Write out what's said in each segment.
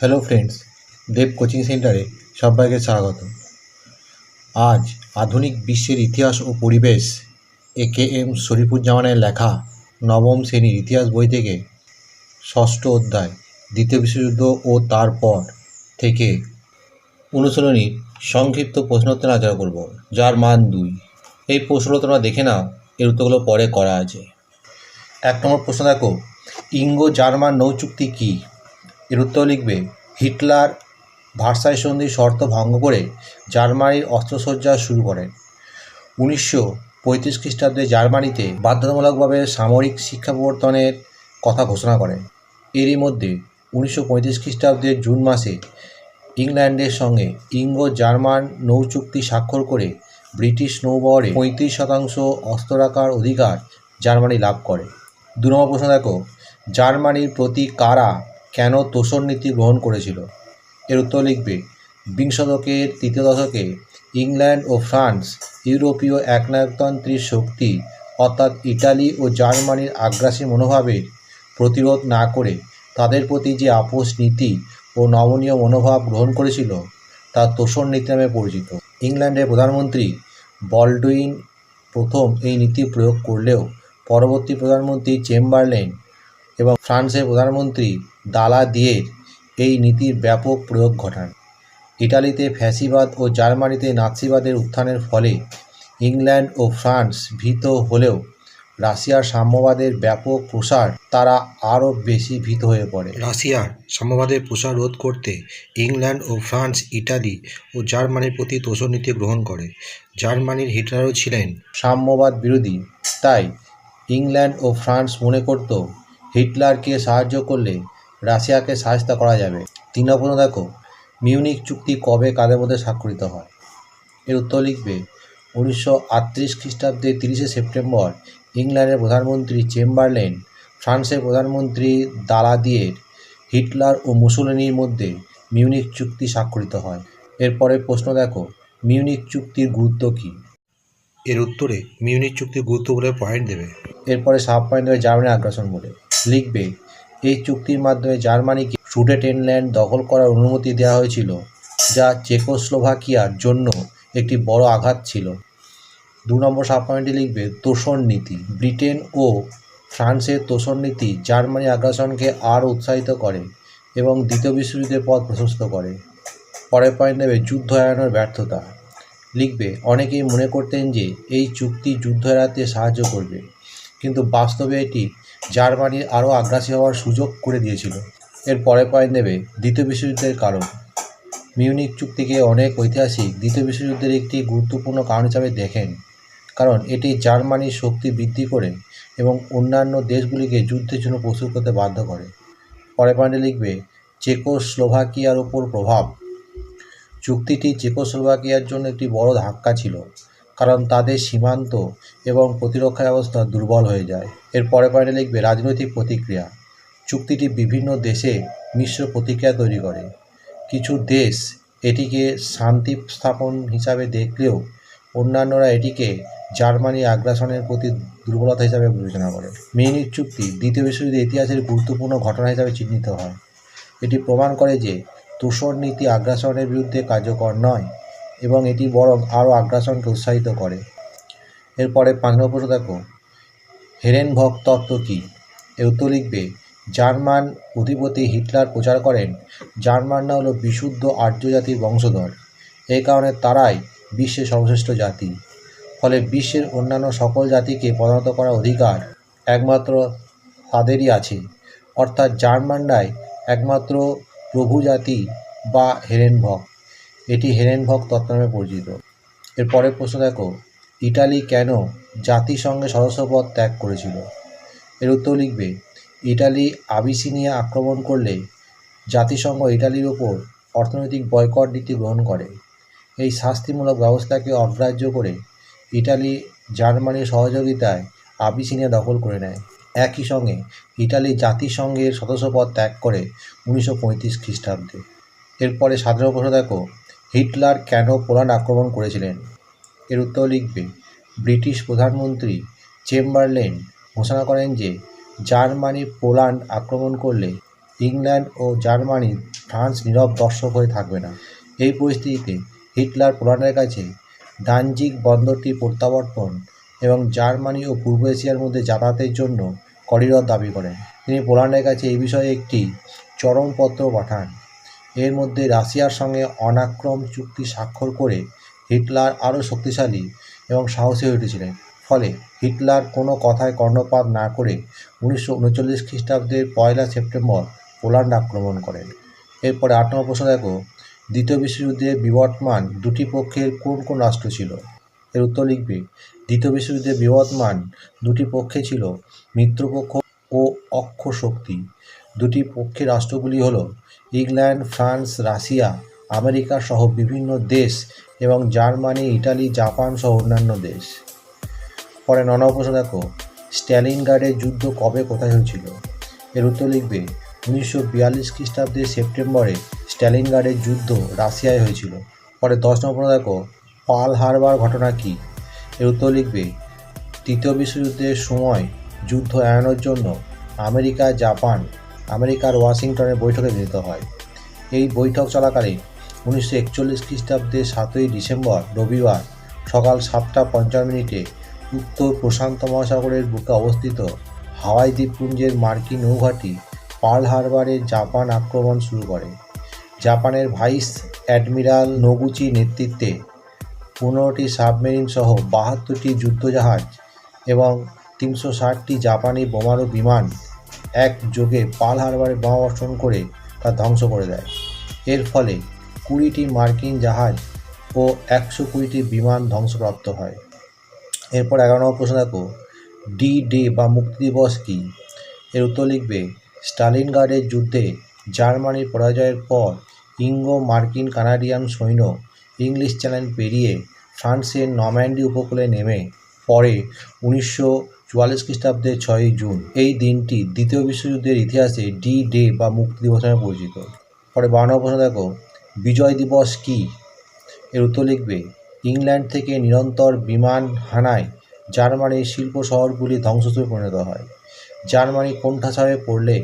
Hello friends দেব coaching সেন্টারে সবাইকে স্বাগত। আজ আধুনিক বিশ্বের ইতিহাস ও পরিবেশ এ কে এম শরীফুজ্জামানের লেখা নবম শ্রেণির ইতিহাস বই থেকে ষষ্ঠ অধ্যায়, দ্বিতীয় বিশ্বযুদ্ধ ও তারপর থেকে অনুশীলনীর সংক্ষিপ্ত প্রশ্নোত্তর আলোচনা করব, যার মান দুই। এই প্রশ্নগুলো তোমরা দেখে নাও, এর উত্তরগুলো পরে করা আছে। এক নম্বর প্রশ্ন দেখো ইঙ্গো জার্মান নৌ চুক্তি কী? এর উত্তর লিখবে, হিটলার ভার্সাই সন্ধির শর্ত ভঙ্গ করে জার্মানির অস্ত্রসজ্জা শুরু করেন। উনিশশো পঁয়ত্রিশ খ্রিস্টাব্দে জার্মানিতে বাধ্যতামূলকভাবে সামরিক শিক্ষা প্রবর্তনের কথা ঘোষণা করেন এরই মধ্যে উনিশশো পঁয়ত্রিশ খ্রিস্টাব্দের জুন মাসে ইংল্যান্ডের সঙ্গে ইঙ্গো জার্মান নৌ চুক্তি স্বাক্ষর করে ব্রিটিশ নৌবহরে পঁয়ত্রিশ শতাংশ অস্ত্র রাখার অধিকার জার্মানি লাভ করে। দু নম্বর প্রশ্ন দেখো, জার্মানির প্রতি কারা কেন তোষণ নীতি গ্রহণ করেছিল? এর উত্তর লিখবে, বিংশ শতকের তৃতীয় দশকে ইংল্যান্ড ও ফ্রান্স ইউরোপীয় একনায়কতন্ত্রীর শক্তি, অর্থাৎ ইটালি ও জার্মানির আগ্রাসী মনোভাবের প্রতিরোধ না করে তাদের প্রতি যে আপোষ নীতি ও নমনীয় মনোভাব গ্রহণ করেছিল, তা তোষণ নীতি নামে পরিচিত। ইংল্যান্ডের প্রধানমন্ত্রী বলডুইন প্রথম এই নীতি প্রয়োগ করলেও পরবর্তী প্রধানমন্ত্রী চেম্বারলেন এবং ফ্রান্সের প্রধানমন্ত্রী দালা দিয়ের এই নীতির ব্যাপক প্রয়োগ ঘটান। ইটালিতে ফ্যাসিবাদ ও জার্মানিতে নাৎসিবাদের উত্থানের ফলে ইংল্যান্ড ও ফ্রান্স ভীত হলেও রাশিয়ার সাম্যবাদের ব্যাপক প্রসার তারা আরও বেশি ভীত হয়ে পড়ে। রাশিয়ার সাম্যবাদের প্রসার রোধ করতে ইংল্যান্ড ও ফ্রান্স ইটালি ও জার্মানির প্রতি তোষণ নীতি গ্রহণ করে। জার্মানির হিটলারও ছিলেন। সাম্যবাদ বিরোধী তাই ইংল্যান্ড ও ফ্রান্স মনে করত হিটলারকে সাহায্য করলে রাশিয়াকে সাহায্য করা যাবে। তিন নম্বর দেখো মিউনিক চুক্তি কবে কাদের মধ্যে স্বাক্ষরিত হয়? এর উত্তর লিখবে উনিশশো আটত্রিশ খ্রিস্টাব্দের তিরিশে সেপ্টেম্বর ইংল্যান্ডের প্রধানমন্ত্রী চেম্বারলেন ফ্রান্সের প্রধানমন্ত্রী দালাদিয়ের হিটলার ও মুসোলিনির মধ্যে মিউনিক চুক্তি স্বাক্ষরিত হয়। এরপরে প্রশ্ন দেখো মিউনিক চুক্তির গুরুত্ব কী? এর উত্তরে মিউনিক চুক্তির গুরুত্ব বলে পয়েন্ট দেবে। এরপরে সাব পয়েন্ট দেবে জার্মানি আগ্রাসন বলে। লিখবে এই চুক্তির মাধ্যমে জার্মানিকে সুডেটেনল্যান্ড দখল করার অনুমতি দেওয়া হয়েছিল, যা চেকোস্লোভাকিয়ার জন্য একটি বড় আঘাত ছিল। দু নম্বর সাব পয়েন্টে লিখবে, তোষণ নীতি। ব্রিটেন ও ফ্রান্সের তোষণ নীতি জার্মানি আগ্রাসনকে আরও উৎসাহিত করে এবং দ্বিতীয় বিশ্বযুদ্ধের পথ প্রশস্ত করে। পরের পয়েন্ট দেবে যুদ্ধ এড়ানোর ব্যর্থতা। লিখবে, অনেকেই মনে করতেন যে এই চুক্তি যুদ্ধ এড়াতে সাহায্য করবে, কিন্তু বাস্তবে এটি জার্মানির আরও আগ্রাসী হওয়ার সুযোগ করে দিয়েছিল। এর পরে পয়েন্ট নেবে দ্বিতীয় বিশ্বযুদ্ধের কারণ। মিউনিক চুক্তিকে অনেক ঐতিহাসিক দ্বিতীয় বিশ্বযুদ্ধের একটি গুরুত্বপূর্ণ কারণ হিসাবে দেখেন, কারণ এটি জার্মানির শক্তি বৃদ্ধি করে এবং অন্যান্য দেশগুলিকে যুদ্ধের জন্য প্রস্তুত করতে বাধ্য করে। পরে পয়েন্টে লিখবে, চেকোস্লোভাকিয়ার ওপর প্রভাব। চুক্তিটি চেকোস্লোভাকিয়ার জন্য একটি বড় ধাক্কা ছিল। কারণ তাদের সীমান্ত এবং প্রতিরক্ষা ব্যবস্থা দুর্বল হয়ে যায়। এর পরে পয়েন্টে লিখবে, রাজনৈতিক প্রতিক্রিয়া। চুক্তিটি বিভিন্ন দেশে মিশ্র প্রতিক্রিয়া তৈরি করে। কিছু দেশ এটিকে শান্তি স্থাপন হিসাবে দেখলেও অন্যান্যরা এটিকে জার্মানি আগ্রাসনের প্রতি দুর্বলতা হিসাবে বিবেচনা করে। মিউনিক চুক্তি দ্বিতীয় বিশ্বযুদ্ধের ইতিহাসের গুরুত্বপূর্ণ ঘটনা হিসাবে চিহ্নিত হয়। এটি প্রমাণ করে যে তোষণ নীতি আগ্রাসনের বিরুদ্ধে কার্যকর নয়। এবং এটি বরং আরও আগ্রাসনকে উৎসাহিত করে। এরপরে পাঁচ নম্বর প্রশ্ন দেখো হেরেনভক তত্ত্ব কী? এর উত্তর লিখবে, জার্মান অধিপতি হিটলার প্রচার করেন, জার্মানরা হলো বিশুদ্ধ আর্য জাতির বংশধর। এই কারণে তারাই বিশ্বের সর্বশ্রেষ্ঠ জাতি। ফলে বিশ্বের অন্যান্য সকল জাতিকে পরিণত করার অধিকার একমাত্র তাদেরই আছে। অর্থাৎ জার্মানরাই একমাত্র প্রভু জাতি বা হেরেনভক এটি হেরেনভক তত্ত্ব নামে পরিচিত। এর পরের প্রশ্ন দেখো, ইটালি কেন জাতিসংঘের সদস্যপদ ত্যাগ করেছিল? এর উত্তর লিখবে, ইটালি আবিসিনিয়া আক্রমণ করলে জাতিসংঘ ইটালির ওপর অর্থনৈতিক বয়কট নীতি গ্রহণ করে। এই শাস্তিমূলক ব্যবস্থাকে অগ্রাহ্য করে ইটালি জার্মানির সহযোগিতায় আবিসিনিয়া দখল করে নেয়। একই সঙ্গে ইটালি জাতিসংঘের সদস্যপদ ত্যাগ করে উনিশশো পঁয়ত্রিশ খ্রিস্টাব্দে। এরপরে সাধারণ প্রশ্ন দেখো হিটলার কেন পোল্যান্ড আক্রমণ করেছিলেন? এর উত্তর লিখবে, ব্রিটিশ প্রধানমন্ত্রী চেম্বারলেন ঘোষণা করেন যে জার্মানি পোল্যান্ড আক্রমণ করলে ইংল্যান্ড ও জার্মানি ফ্রান্স নীরব দর্শক হয়ে থাকবে না। এই পরিস্থিতিতে হিটলার পোল্যান্ডের কাছে ডানজিক বন্দরটি প্রত্যাবর্তন এবং জার্মানি ও পূর্ব এশিয়ার মধ্যে যাতায়াতের জন্য করিডর দাবি করেন। তিনি পোল্যান্ডের কাছে এই বিষয়ে একটি চরমপত্র পাঠান। এর মধ্যে রাশিয়ার সঙ্গে অনাক্রম চুক্তি স্বাক্ষর করে হিটলার আরও শক্তিশালী এবং সাহসী হয়ে উঠেছিলেন। ফলে হিটলার কোনো কথায় কর্ণপাত না করে উনিশশো উনচল্লিশ খ্রিস্টাব্দের পয়লা সেপ্টেম্বর পোল্যান্ড আক্রমণ করেন। এরপরে আট নম্বর প্রশ্ন দেখো দ্বিতীয় বিশ্বযুদ্ধে বিবর্তমান দুটি পক্ষের কোন কোন রাষ্ট্র ছিল? এর উত্তর লিখবে, দ্বিতীয় বিশ্বযুদ্ধে বিবর্তমান দুটি পক্ষে ছিল মিত্রপক্ষ ও অক্ষ শক্তি দুটি পক্ষের রাষ্ট্রগুলি হলো ইংল্যান্ড, ফ্রান্স, রাশিয়া, আমেরিকা সহ বিভিন্ন দেশ এবং জার্মানি, ইটালি, জাপান সহ অন্যান্য দেশ। পরে নন প্রশ্ন দেখো, স্ট্যালিনগার্ডের যুদ্ধ কবে কোথায় হয়েছিল? এর উত্তর লিখবে, উনিশশো বিয়াল্লিশ খ্রিস্টাব্দের সেপ্টেম্বরে স্ট্যালিনগার্ডের যুদ্ধ রাশিয়ায় হয়েছিল। পরে দশ নম্বর দেখো পাল হারবার ঘটনা কী? এর উত্তর লিখবে, তৃতীয় বিশ্বযুদ্ধের সময় যুদ্ধ এড়ানোর জন্য আমেরিকা, জাপান আমেরিকার ওয়াশিংটনে বৈঠকে মিলিত হয়। এই বৈঠক চলাকালীন উনিশশো একচল্লিশ খ্রিস্টাব্দের সাতই ডিসেম্বর রবিবার সকাল সাতটা পঞ্চান্ন মিনিটে উত্তর প্রশান্ত মহাসাগরের বুকে অবস্থিত হাওয়াই দ্বীপপুঞ্জের মার্কিন নৌঘাটি পার্ল হারবারে জাপান আক্রমণ শুরু করে। জাপানের ভাইস অ্যাডমিরাল নগুচি নেতৃত্বে পনেরোটি সাবমেরিন সহ বাহাত্তরটি যুদ্ধজাহাজ এবং তিনশো ষাটটি জাপানি বোমারু বিমান একযোগে পাল হারবারে বোমা বর্ষণ করে তা ধ্বংস করে দেয়। এর ফলে কুড়িটি মার্কিন জাহাজ ও একশো কুড়িটি বিমান ধ্বংসপ্রাপ্ত হয়। এরপর এগারো নম্বর প্রশ্ন দেখো, ডি ডে বা মুক্তি দিবস কী? এর উত্তর লিখবে, স্টালিনগার্ডের যুদ্ধে জার্মানির পরাজয়ের পর ইঙ্গো মার্কিন কানাডিয়ান সৈন্য ইংলিশ চ্যানেল পেরিয়ে ফ্রান্সের নম্যান্ডি উপকূলে নেমে, পরে উনিশশো চুয়াল্লিশ খ্রিস্টাব্দের ছয়ই জুন। এই দিনটি দ্বিতীয় বিশ্বযুদ্ধের ইতিহাসে ডি ডে বা মুক্তি দিবস নামে পরিচিত। পরে বারো নম্বর প্রশ্ন দেখো, বিজয় দিবস কী? এর উত্তর লিখবে, ইংল্যান্ড থেকে নিরন্তর বিমান হানায় জার্মানির শিল্প শহরগুলি ধ্বংসস্তূপে পরিণত হয়। জার্মানি কোণঠাসারে পড়লে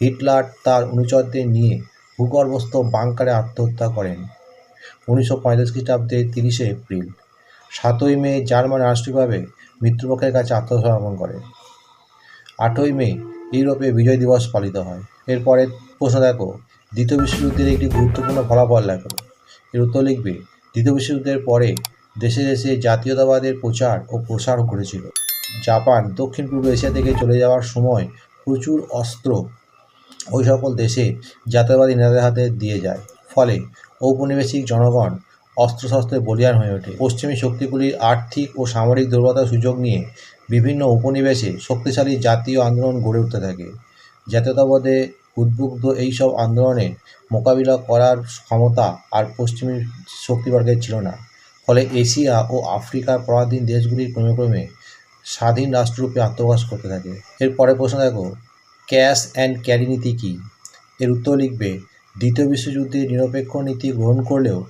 হিটলার তার অনুচরদের নিয়ে ভূগর্ভস্থ বাংকারে আত্মহত্যা করেন। উনিশশো পঁয়তাল্লিশ খ্রিস্টাব্দে তিরিশে এপ্রিল। সাতই মে জার্মান রাষ্ট্রীয়ভাবে মৃত্যুপক্ষের কাছে আত্মসমর্পণ করে। আটই মে, ইউরোপে বিজয় দিবস পালিত হয়। এরপরে প্রশ্ন দেখো, দ্বিতীয় বিশ্বযুদ্ধের একটি গুরুত্বপূর্ণ ফলাফল লেখো। এর উত্তর লিখবে, দ্বিতীয় বিশ্বযুদ্ধের পরে দেশে দেশে জাতীয়তাবাদের প্রচার ও প্রসার ঘটেছিল। জাপান দক্ষিণ পূর্ব এশিয়া থেকে চলে যাওয়ার সময় প্রচুর অস্ত্র ওই সকল দেশে জাতীয়তাবাদী নেতাদের হাতে দিয়ে যায়। ফলে ঔপনিবেশিক জনগণ অস্ত্রশস্ত্রে বলিয়ান হয়ে ওঠে। পশ্চিমী শক্তিগুলির আর্থিক ও সামরিক দুর্বলতার সুযোগ নিয়ে বিভিন্ন উপনিবেশে শক্তিশালী জাতীয় আন্দোলন গড়ে উঠতে থাকে। জাতীয়তাবাদে উদ্বুদ্ধ এইসব আন্দোলনে মোকাবিলা করার ক্ষমতা আর পশ্চিমী শক্তিবর্গের ছিল না। ফলে এশিয়া ও আফ্রিকার পরাধীন দেশগুলি ক্রমে ক্রমে স্বাধীন রাষ্ট্ররূপে আত্মপ্রকাশ করতে থাকে। এর পরে প্রশ্ন দেখো, ক্যাশ অ্যান্ড ক্যারি নীতি কী? এর উত্তর লিখবে, দ্বিতীয় বিশ্বযুদ্ধে নিরপেক্ষ নীতি গ্রহণ করলেও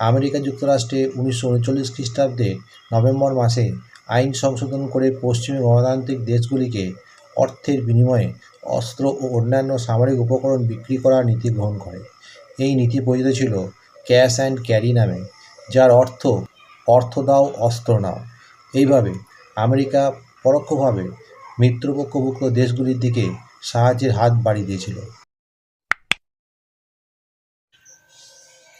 আমেরিকা যুক্তরাষ্ট্রে উনিশশো উনচল্লিশ খ্রিস্টাব্দে নভেম্বর মাসে আইন সংশোধন করে পশ্চিমী গণতান্ত্রিক দেশগুলিকে অর্থের বিনিময়ে অস্ত্র ও অন্যান্য সামরিক উপকরণ বিক্রি করার নীতি গ্রহণ করে। এই নীতি পরিচিত ছিল ক্যাশ অ্যান্ড ক্যারি নামে, যার অর্থ অর্থ দাও, অস্ত্র নাও। এইভাবে আমেরিকা পরোক্ষভাবে মিত্রপক্ষভুক্ত দেশগুলির দিকে সাহায্যের হাত বাড়িয়ে দিয়েছিল।